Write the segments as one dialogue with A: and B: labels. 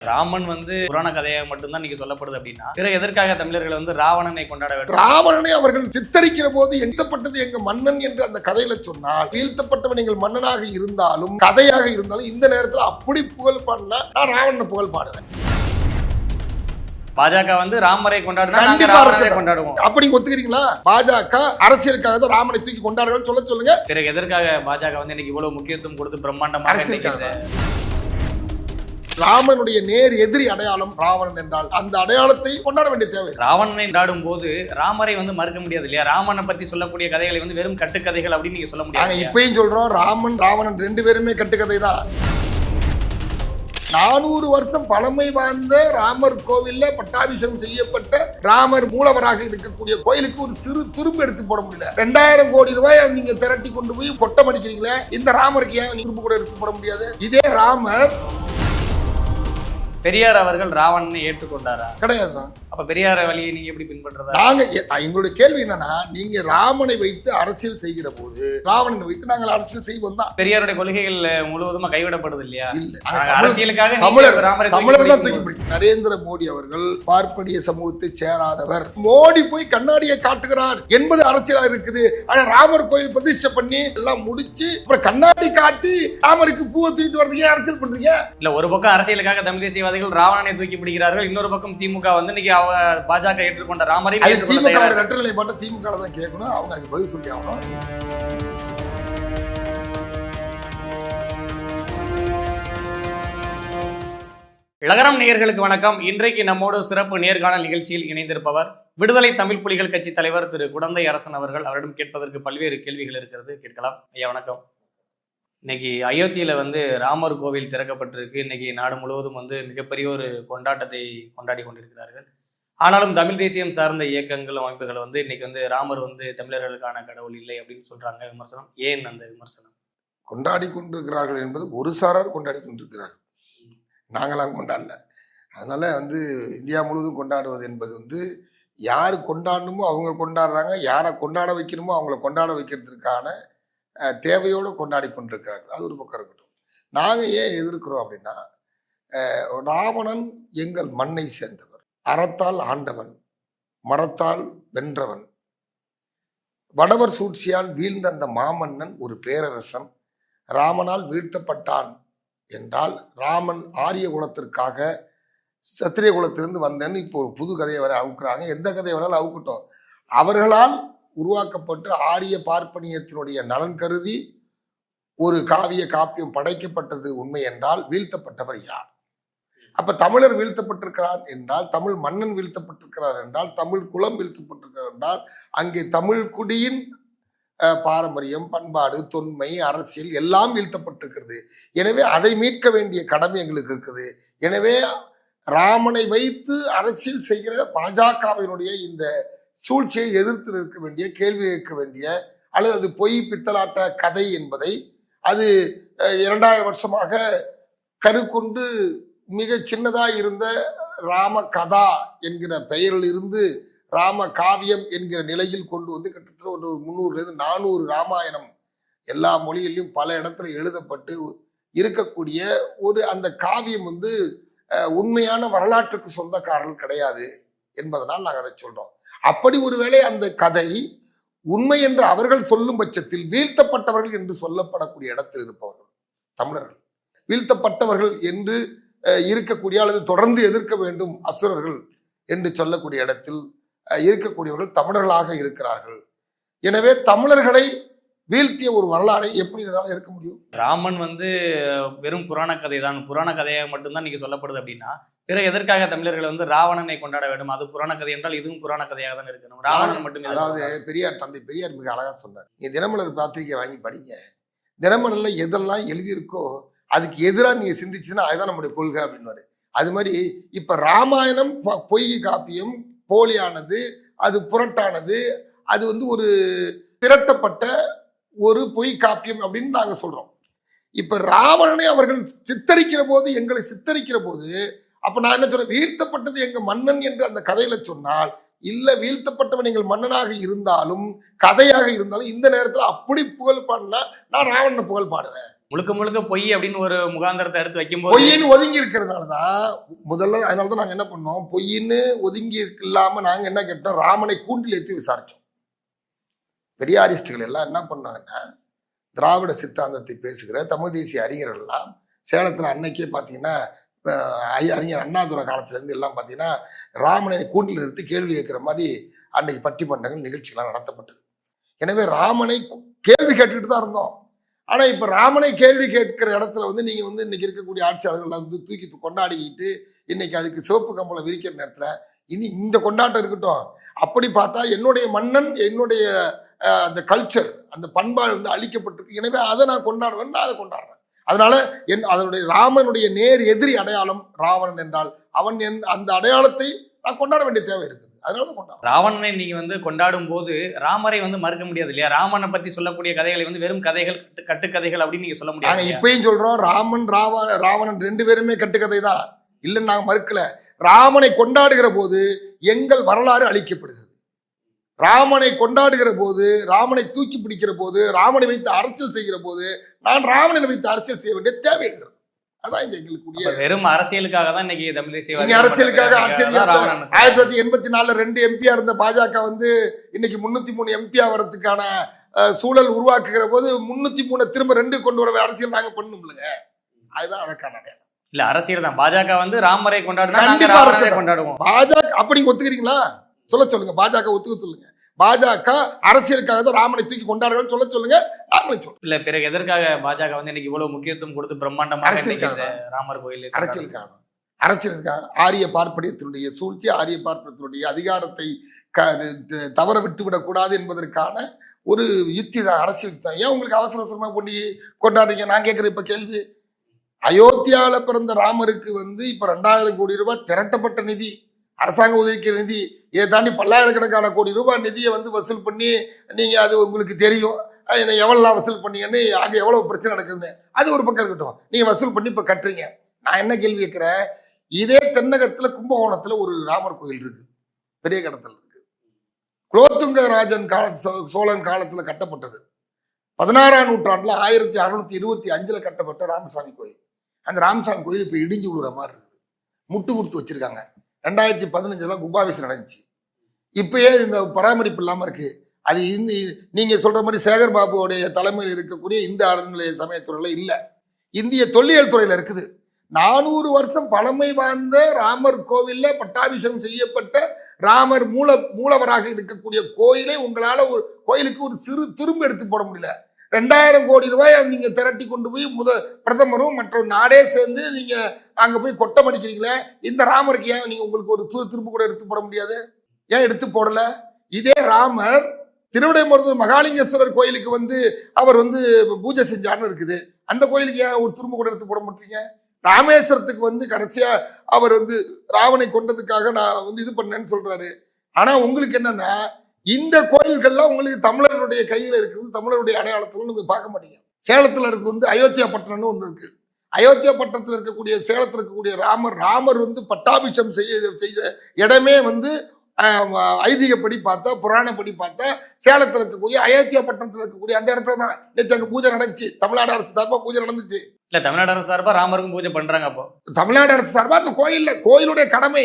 A: ராமன் வந்து புராண கதையாக மட்டும்தான் நீங்க சொல்லப்படுது அப்படின்னா பிறகு எதற்காக தமிழர்கள் வந்து ராவணனை கொண்டாட வேண்டும்?
B: ராவணனை அவர்கள் சித்தரிக்கிற போது எந்தப்பட்டது எங்க மன்னன் என்று அந்த கதையில சொன்னால் வீழ்த்தப்பட்டவன் எங்கள் மன்னனாக இருந்தாலும் கதையாக இருந்தாலும் இந்த நேரத்துல அப்படி புகழ் பாடினா நான் ராவணனை புகழ் பாடுவேன்.
A: பாஜக வந்து ராமரை கொண்டாடுனா. கொண்டாடுவோம்.
B: அப்படி ஒத்துக்கிறீங்களா? பாஜக அரசியலுக்காக தான் ராமனை தூக்கி கொண்டாடுறோம் சொல்ல சொல்லுங்க.
A: பிறகு எதற்காக பாஜக வந்து இன்னைக்கு இவ்வளவு முக்கியத்துவம் கொடுத்து பிரம்மாண்டமாக
B: ராமனுடைய நேர் எதிரி அடையாளம் ராவணன் என்றால் அந்த அடையாளத்தை கொண்டாட வேண்டிய தேவை.
A: ராவணனை கொண்டாடும் போது ராமரை வந்து மறுக்க முடியாது இல்லையா? ராமனை பத்தி சொல்லக்கூடிய கதைகளை வந்து வெறும் கட்டுக்கதைகள் அப்படின்னு நீங்க சொல்ல முடியாது?
B: இப்பயும் சொல்றோம் ராமன் ராவணன் ரெண்டு பேருமே கட்டுக்கதை தான் நானூறு வருஷம் பழமை வாய்ந்த ராமர் கோவில்ல பட்டாபிஷேகம் செய்யப்பட்ட ராமர் மூலவராக இருக்கக்கூடிய கோயிலுக்கு ஒரு சிறு திரும்ப எடுத்து போட முடியல. ரெண்டாயிரம் கோடி ரூபாய் நீங்க திரட்டி கொண்டு போய் கொட்டம் அடிக்கிறீங்களே இந்த ராமருக்கு ஏன் திரும்ப கூட எடுத்து போட முடியாது? இதே ராமர்
A: பெரியார் அவர்கள் ராவணனை ஏற்றுக்கொண்டாரா?
B: கிடையாது தான்
A: அப்ப பெரியார் வழியை நீங்க எப்படி பின்பற்றதா
B: நாங்க எங்களுடைய கேள்வி என்னன்னா நீங்க ராமனை வைத்து அரசியல் செய்கிற போது ராவணனை வைத்து நாங்கள் அரசியல் செய்வோம் தான்.
A: பெரியாருடைய கொள்கைகள் முழுவதுமா கைவிடப்படுது இல்லையா? அரசியலுக்காக
B: தமிழர் தமிழர் தான் தூக்கி பிடிக்கும் நரேந்திர மோடி அவர்கள் பார்ப்பனிய சமூகத்தை சேராதவர். மோடி போய் கண்ணாடியை காட்டுகிறார். என்பது அரசியலா இருக்குது. ஆனா ராமர் கோயில் பிரதிஷ்டை பண்ணி எல்லாம் முடிச்சு அப்புறம் கண்ணாடி காட்டி ராமருக்கு பூவை தூக்கிட்டு வரதுக்கு அரசியல் பண்றீங்க?
A: இல்ல ஒரு பக்கம் அரசியலுக்காக தமிழ் தேசியவாதிகள் ராவணனை தூக்கி பிடிக்கிறார்கள் இன்னொரு பக்கம் திமுக வந்து இன்னைக்கு பாஜக ஏற்றுக்கொண்ட ராமரை
B: திமுக
A: தயாரா
B: ரெட்டை நிலை பாட்ட திமுக தான் கேட்கணும். அவங்க அதுக்கு பதில் சொல்லி ஆகணும்.
A: இளகரம் நேயர்களுக்கு வணக்கம். இன்றைக்கு நம்மோடு சிறப்பு நேர்காணல் நிகழ்ச்சியில் இணைந்திருப்பவர் விடுதலை தமிழ் புலிகள் கட்சி தலைவர் திரு குடந்தை அரசன் அவர்கள். அவரிடம் கேட்பதற்கு பல்வேறு கேள்விகள் இருக்கிறது. கேட்கலாம். ஐயா வணக்கம். இன்னைக்கு அயோத்தியில வந்து ராமர் கோவில் திறக்கப்பட்டிருக்கு. இன்னைக்கு நாடு முழுவதும் வந்து மிகப்பெரிய ஒரு கொண்டாட்டத்தை கொண்டாடி கொண்டிருக்கிறார்கள். ஆனாலும் தமிழ் தேசியம் சார்ந்த இயக்கங்கள் அமைப்புகள் வந்து இன்னைக்கு வந்து ராமர் வந்து தமிழர்களுக்கான கடவுள் இல்லை அப்படின்னு சொல்றாங்க விமர்சனம். ஏன் அந்த விமர்சனம்?
B: கொண்டாடி கொண்டிருக்கிறார்கள் என்பது ஒரு சாரார் கொண்டாடி கொண்டிருக்கிறார்கள். நாங்களாம் கொண்டாடல. அதனால வந்து இந்தியா முழுவதும் கொண்டாடுவது என்பது வந்து யார் கொண்டாடணுமோ அவங்க கொண்டாடுறாங்க. யாரை கொண்டாட வைக்கணுமோ அவங்கள கொண்டாட வைக்கிறதுக்கான தேவையோடு கொண்டாடி கொண்டிருக்கிறார்கள். அது ஒரு பக்கம் இருக்கட்டும். நாங்கள் ஏன் எதிர்க்கிறோம் அப்படின்னா ராவணன் எங்கள் மண்ணை சேர்ந்தவர் அறத்தால் ஆண்டவன் மரத்தால் வென்றவன். வடவர் சூழ்ச்சியால் வீழ்ந்த அந்த மாமன்னன் ஒரு பேரரசன். ராமனால் வீழ்த்தப்பட்டான் என்றால் ராமன் ஆரிய குலத்திற்காக சத்திரிய குலத்திலிருந்து வந்தேன்னு இப்போ ஒரு புது கதையை வர அவுக்குறாங்க. எந்த கதையை வேணாலும் அவுக்கட்டும். அவர்களால் உருவாக்கப்பட்டு ஆரிய பார்ப்பனியத்தினுடைய நலன் கருதி ஒரு காவிய காப்பியம் படைக்கப்பட்டது உண்மை என்றால் வீழ்த்தப்பட்டவர் யார்? அப்ப தமிழர் வீழ்த்தப்பட்டிருக்கிறார் என்றால் தமிழ் மன்னன் வீழ்த்தப்பட்டிருக்கிறார் என்றால் தமிழ் குலம் வீழ்த்தப்பட்டிருக்கிறார் என்றால் அங்கே தமிழ் குடியின் பாரம்பரியம் பண்பாடு தொன்மை அரசியல் எல்லாம் வீழ்த்தப்பட்டிருக்கிறது. எனவே அதை மீட்க வேண்டிய கடமை எங்களுக்கு இருக்குது. எனவே ராமனை வைத்து அரசியல் செய்கிற பாஜகவினுடைய இந்த சூழ்ச்சியை எதிர்த்து நிற்க வேண்டிய கேள்வி கேட்க வேண்டிய அல்லது அது பொய் பித்தலாட்ட கதை என்பதை அது இரண்டாயிரம் வருஷமாக கருக்கொண்டு மிக சின்னதாக இருந்த ராம கதா என்கிற பெயரில் இருந்து ராம காவியம் என்கிற நிலையில் கொண்டு வந்து கிட்டத்தட்ட ஒரு முந்நூறுலேருந்து நானூறு ராமாயணம் எல்லா மொழியிலையும் பல இடத்துல எழுதப்பட்டு இருக்கக்கூடிய ஒரு அந்த காவியம் வந்து உண்மையான வரலாற்றுக்கு சொந்தக்காரர்கள் கிடையாது என்பதனால் நாங்கள் அதை சொல்றோம். அப்படி ஒருவேளை அந்த கதை உண்மை என்று அவர்கள் சொல்லும் பட்சத்தில் வீழ்த்தப்பட்டவர்கள் என்று சொல்லப்படக்கூடிய இடத்தில் இருப்பவர்கள் தமிழர்கள். வீழ்த்தப்பட்டவர்கள் என்று இருக்கக்கூடிய அல்லது தொடர்ந்து எதிர்க்க வேண்டும் அசுரர்கள் என்று சொல்லக்கூடிய இடத்தில் இருக்கக்கூடியவர்கள் தமிழர்களாக இருக்கிறார்கள். எனவே தமிழர்களை வீழ்த்திய ஒரு வரலாறை எப்படி என்னால் இருக்க முடியும்?
A: ராமன் வந்து வெறும் புராண கதை தான். புராண கதையாக மட்டும்தான் நீங்க சொல்லப்படுது அப்படின்னா பிறகு எதற்காக தமிழர்கள் வந்து ராவணனை கொண்டாட வேண்டும்? அது புராண கதை என்றால் இதுவும் புராண கதையாக தான் இருக்கணும். ராவணன் மட்டும்
B: அதாவது பெரியார் தந்தை பெரியார் மிக அழகா சொன்னார். நீங்க தினமலர் பத்திரிக்கை வாங்கி படிங்க. தினமலர்ல எதெல்லாம் எழுதியிருக்கோ அதுக்கு எதிராக நீங்க சிந்திச்சுன்னா அதுதான் நம்முடைய கொள்கை அப்படின்னாரு அது மாதிரி இப்ப ராமாயணம் பொய் காப்பியம் போலியானது அது புரட்டானது அது வந்து ஒரு திரட்டப்பட்ட ஒரு பொய் காப்பியம் அப்படின்னு நாங்க சொல்றோம். இப்ப ராவணனை அவர்கள் சித்தரிக்கிற போது எங்களை சித்தரிக்கிற போது அப்ப நான் என்ன சொல்றேன்? வீழ்த்தப்பட்டது எங்க மன்னன் என்று அந்த கதையில சொன்னால் இல்ல வீழ்த்தப்பட்டவன் எங்கள் மன்னனாக இருந்தாலும் கதையாக இருந்தாலும் இந்த நேரத்துல அப்படி புகழ் பாடினா நான் ராவணனை புகழ் பாடுவேன்.
A: முழுக்க முழுக்க பொய் அப்படின்னு ஒரு முகாந்திரத்தை எடுத்து வைக்கும்போது
B: பொய்ன்னு ஒதுங்கி இருக்கிறதுனால தான் முதல்ல அதனால தான் நாங்கள் என்ன பண்ணோம்? பொய்ன்னு ஒதுங்கி இல்லாமல் நாங்கள் என்ன கேட்டோம்? ராமனை கூண்டில் ஏற்றி பெரிய பெரியாரிஸ்டுகள் எல்லாம் என்ன பண்ணாங்கன்னா திராவிட சித்தாந்தத்தை பேசுகிற தமிழ் தேசிய அறிஞர்கள் எல்லாம் சேலத்தில் அன்னைக்கே பார்த்தீங்கன்னா அறிஞர் அண்ணாதுரை காலத்துலேருந்து எல்லாம் பார்த்தீங்கன்னா ராமனை கூண்டில் நிறுத்தி கேள்வி கேட்குற மாதிரி அன்னைக்கு பட்டிமன்றங்கள் நிகழ்ச்சிகள்லாம் நடத்தப்பட்டது. எனவே ராமனை கேள்வி கேட்டுக்கிட்டு தான் இருந்தோம். ஆனால் இப்போ ராமனை கேள்வி கேட்கிற இடத்துல வந்து நீங்கள் வந்து இன்னைக்கு இருக்கக்கூடிய ஆட்சியாளர்களை வந்து தூக்கி கொண்டாடிக்கிட்டு இன்னைக்கு அதுக்கு சிவப்பு கம்பளம் விரிக்கிற நேரத்தில் இனி இந்த கொண்டாட்டம் இருக்கட்டும். அப்படி பார்த்தா என்னுடைய மன்னன் என்னுடைய அந்த கல்ச்சர் அந்த பண்பாடு வந்து அழிக்கப்பட்டிருக்கு. எனவே அதை நான் கொண்டாடுவேன் நான் அதை கொண்டாடுறேன். அதனால என் அதனுடைய ராமனுடைய நேர் எதிரி அடையாளம் ராவணன் என்றால் அவன் என் அந்த அடையாளத்தை நான் கொண்டாட வேண்டிய தேவை இருக்குது. அதனால தான் கொண்டாடுறேன்
A: ராவணனை நீங்க வந்து கொண்டாடும் போது ராமரை வந்து மறுக்க முடியாது இல்லையா? ராமனை பத்தி சொல்லக்கூடிய கதைகளை வந்து வெறும் கதைகள் கட்டு- கட்டுக்கதைகள் அப்படின்னு நீங்க சொல்ல முடியாது இல்லையா?
B: இப்பயும் சொல்றோம் ராமன் ராவ ராவணன் ரெண்டு பேருமே கட்டுக்கதை தான் இல்லைன்னு நாங்க மறுக்கல. ராமனை கொண்டாடுகிற போது எங்கள் வரலாறு அழிக்கப்படுகிறது. ராமனை கொண்டாடுகிற போது ராமனை தூக்கி பிடிக்கிற போது ராமனை வைத்து அரசியல் செய்கிற போது நான் ராவணனை வைத்து அரசியல் செய்ய வேண்டிய தேவை இருக்கிறது அதான் இங்க எங்களுக்குரிய
A: வெறும் அரசியலுக்காக தான் இன்னைக்கு தமிழ் தேசிய
B: நீங்க அரசியலுக்காக ஆட்சி ஆயிரத்தி தொள்ளாயிரத்தி எண்பத்தி நாலுல ரெண்டு எம்பியா இருந்த பாஜக வந்து இன்னைக்கு முன்னூத்தி மூணு எம்பியா வரதுக்கான சூழல் உருவாக்குகிற போது முன்னூத்தி மூணு திரும்ப ரெண்டு கொண்டு வர அரசியல் நாங்க பண்ணணும்லங்க அதுதான் அதற்கான அடையாளம்.
A: இல்ல அரசியல் தான். பாஜக வந்து ராமரை கொண்டாடுனா. கொண்டாடுவோம்.
B: பாஜக அப்ப நீங்க ஒத்துக்கிறீங்களா? சொல்ல சொல்லுங்க. பாஜக ஒத்துக்க சொல்லுங்க. பாஜக அரசியலுக்காக தான் ராமனை தூக்கி கொண்டாடுறோம்னு சொல்ல சொல்லுங்க. நாங்களே சொல்றோம்
A: இல்ல பிறகு எதற்காக பாஜக வந்து இன்னைக்கு இவ்வளவு முக்கியத்துவம் கொடுத்து பிரம்மாண்டமாக ராமர் கோயில்
B: அரசியலுக்காக. அரசியலுக்காக. ஆரிய பார்ப்பனியத்தினுடைய சூழ்ச்சி ஆரிய பார்ப்பனியத்தினுடைய அதிகாரத்தை க தவற விட்டு விடக்கூடாது என்பதற்கான ஒரு யுக்தி தான் அரசியல் தான். ஏன் உங்களுக்கு அவசர அவசரமா கொண்டு கொண்டாடுறீங்க? நான் கேட்குற இப்ப கேள்வி. அயோத்தியால பிறந்த ராமருக்கு வந்து இப்ப ரெண்டாயிரம் கோடி ரூபாய் திரட்டப்பட்ட நிதி அரசாங்கம் ஒதுக்கிற நிதி இதை தாண்டி பல்லாயிரக்கணக்கான கோடி ரூபாய் நிதியை வந்து வசூல் பண்ணி நீங்க அது உங்களுக்கு தெரியும். என்னை எவ்வளோலாம் வசூல் பண்ணீங்கன்னு அங்கே எவ்வளோ பிரச்சனை நடக்குதுன்னு. அது ஒரு பக்கம் இருக்கட்டும். நீங்கள் வசூல் பண்ணி இப்போ கட்டுறீங்க. நான் என்ன கேள்வி கேட்குறேன்? இதே தென்னகத்தில் கும்பகோணத்தில் ஒரு ராமர் கோயில் இருக்கு. பெரிய கடத்தல் இருக்கு. குலோத்துங்க ராஜன் கால சோ- சோழன் காலத்தில் கட்டப்பட்டது. பதினாறாம் நூற்றாண்டில் ஆயிரத்தி அறுநூத்தி இருபத்தி அஞ்சில் கட்டப்பட்ட ராமசாமி கோயில். அந்த ராமசாமி கோயில் இப்போ இடிஞ்சு விழுற மாதிரி இருக்குது. முட்டு கொடுத்து வச்சிருக்காங்க. ரெண்டாயிரத்தி பதினஞ்சில் கும்பாபிஷேகம் நடந்துச்சு. இப்பயே இந்த பராமரிப்பு இல்லாமல் இருக்குது அது இந்த நீங்கள் சொல்கிற மாதிரி சேகர் பாபுவோடைய தலைமையில் இருக்கக்கூடிய இந்த அறநிலைய சமயத்துறையில் இல்லை. இந்திய தொல்லியல் துறையில் இருக்குது. நானூறு வருஷம் பழமை வாய்ந்த ராமர் கோவிலில் பட்டாபிஷேகம் செய்யப்பட்ட ராமர் மூல மூலவராக இருக்கக்கூடிய கோயிலை உங்களால் ஒரு கோயிலுக்கு ஒரு சிறு திரும்ப எடுத்து போட முடியல. ரெண்டாயிரம் கோடி ரூபாய் நீங்கள் திரட்டி கொண்டு போய் முத பிரதமரும் மற்ற நாடே சேர்ந்து நீங்கள் அங்கே போய் கொட்டம் அடிக்கிறீங்களே இந்த ராமருக்கு ஏன் நீங்கள் உங்களுக்கு ஒரு திரு திரும்ப கூட எடுத்து போட முடியாது? ஏன் எடுத்து போடலை? இதே ராமர் திருவிடைமருதூர் மகாலிங்கேஸ்வரர் கோயிலுக்கு வந்து அவர் வந்து பூஜை செஞ்சார்னு இருக்குது. அந்த கோயிலுக்கு ஏன் ஒரு திரும்ப கூட எடுத்து போட மாட்டீங்க? ராமேஸ்வரத்துக்கு வந்து கடைசியா அவர் வந்து ராவனை கொண்டதுக்காக நான் வந்து இது பண்ணேன்னு சொல்றாரு. ஆனா உங்களுக்கு என்னன்னா இந்த கோயில்கள்லாம் உங்களுக்கு தமிழர்களுடைய கையில இருக்குது தமிழருடைய அடையாளத்துலன்னு நீங்க பார்க்க மாட்டீங்க. சேலத்துல இருக்கு வந்து அயோத்தியா பட்டணம்னு ஒண்ணு இருக்கு. அயோத்தியா பட்டணத்துல இருக்கக்கூடிய சேலத்துல இருக்கக்கூடிய ராமர் ராமர் வந்து பட்டாபிஷம் செய்ய செய்த இடமே வந்து ஐதீகப்படி பார்த்தா புராணப்படி பார்த்தா சேலத்துல இருக்கக்கூடிய அயோத்தியா பட்டணத்துல இருக்கக்கூடிய அந்த இடத்துல தான் நேற்று அங்க பூஜை நடந்துச்சு. தமிழ்நாடு அரசு சார்பா பூஜை நடந்துச்சு.
A: இல்ல தமிழ்நாடு அரசு சார்பா ராமருக்கும் பூஜை பண்றாங்க அப்போ.
B: தமிழ்நாடு அரசு சார்பா அந்த கோயில்ல கோயிலுடைய கடமை.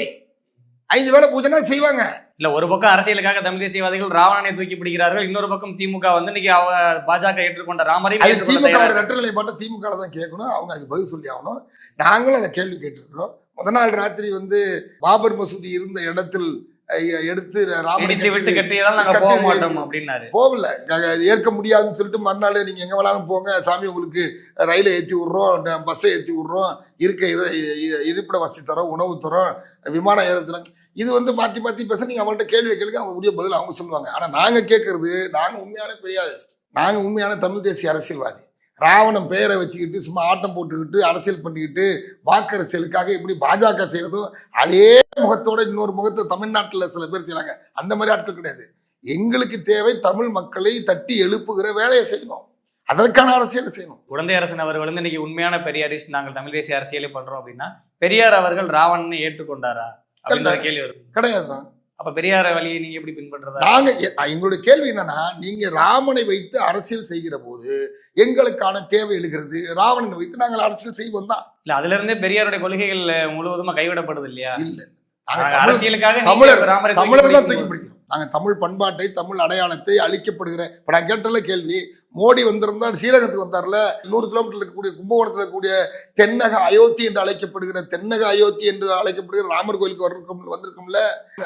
B: ஐந்து வேளை பூஜைனா செய்வாங்க.
A: இல்ல ஒரு பக்கம் அரசியலுக்காக தமிழ் தேசியவாதிகள் ராவணனை தூக்கி பிடிக்கிறார்கள் இன்னொரு பக்கம் திமுக வந்து இன்னைக்கு அவ பாஜக ஏற்றுக்கொண்ட ராமரையும்
B: அது திமுக. ரெட்டநிலை பாட்டை திமுக தான் கேட்கணும் அவங்க அதுக்கு பதில் சொல்லி ஆகணும். நாங்களும் அதை கேள்வி கேட்டிருக்கிறோம். முத நாள் ராத்திரி வந்து பாபர் மசூதி இருந்த இடத்தில் எடுத்து ராமனை
A: விட்டு
B: கட்டி-
A: கட்டியதால் நாங்க போக மாட்டோம் அப்படின்னாரு.
B: போகல. ஏற்க முடியாதுன்னு சொல்லிட்டு மறுநாள் நீங்க எங்க வேணாலும் போங்க சாமி உங்களுக்கு ரயிலை ஏற்றி விடுறோம் பஸ்ஸை ஏற்றி விடுறோம் இருக்க இருப்பிட வசதி தரோம் உணவு தரோம் விமானம் ஏறுத்துறாங்க இது வந்து மாத்தி மாத்தி பேச நீங்க அவங்கள்ட்ட கேள்வி கேளுங்க அவங்க உரிய பதில் அவங்க சொல்லுவாங்க. ஆனா நாங்க கேட்கறது நாங்க உண்மையான பெரியாரிஸ்ட் நாங்க உண்மையான தமிழ் தேசிய அரசியல்வாதி. ராவணன் பெயரை வச்சுக்கிட்டு சும்மா ஆட்டம் போட்டுக்கிட்டு அரசியல் பண்ணிக்கிட்டு வாக்கு அரசியலுக்காக எப்படி பாஜக செய்யறதோ அதே முகத்தோட இன்னொரு முகத்தை தமிழ்நாட்டுல சில பேர் செய்றாங்க அந்த மாதிரி ஆட்கள் கிடையாது. எங்களுக்கு தேவை தமிழ் மக்களை தட்டி எழுப்புகிற வேலையை செய்யணும். அதற்கான அரசியலை செய்யணும்.
A: குழந்தை அரசன் அவர்கள் வந்து இன்னைக்கு உண்மையான பெரியாரிஸ்ட் நாங்கள் தமிழ் தேசிய அரசியலே பண்றோம் அப்படின்னா பெரியார் அவர்கள் ராவணனை ஏற்றுக்கொண்டாரா? கேள்வி
B: கிடையாது தான்
A: அப்ப பெரியார வழியை நீங்க எப்படி பின்பற்றதா
B: நாங்க எங்களுடைய கேள்வி என்னன்னா நீங்க ராமனை வைத்து அரசியல் செய்கிற போது எங்களுக்கான தேவை எழுகிறது ராவணனை வைத்து நாங்கள் அரசியல் செய்வோம் தான்.
A: இல்ல அதுல இருந்தே பெரியாருடைய கொள்கைகள் முழுவதுமா கைவிடப்படுது இல்லையா?
B: இல்ல
A: அரசியலுக்காக
B: தமிழர் தமிழர் தான் தூக்கி பிடிக்கிறோம். நாங்கள் தமிழ் பண்பாட்டை தமிழ் அடையாளத்தை அழிக்கப்படுகிற இப்போ நான் கேட்டல கேள்வி. மோடி வந்திருந்தார் ஸ்ரீரங்கத்துக்கு வந்தார்ல நூறு கிலோமீட்டர் இருக்கக்கூடிய கும்பகோணத்தில் இருக்கக்கூடிய தென்னக அயோத்தி என்று அழைக்கப்படுகிற தென்னக அயோத்தி என்று அழைக்கப்படுகிற ராமர் கோயிலுக்கு வந்திருக்கும் வந்திருக்கும்ல?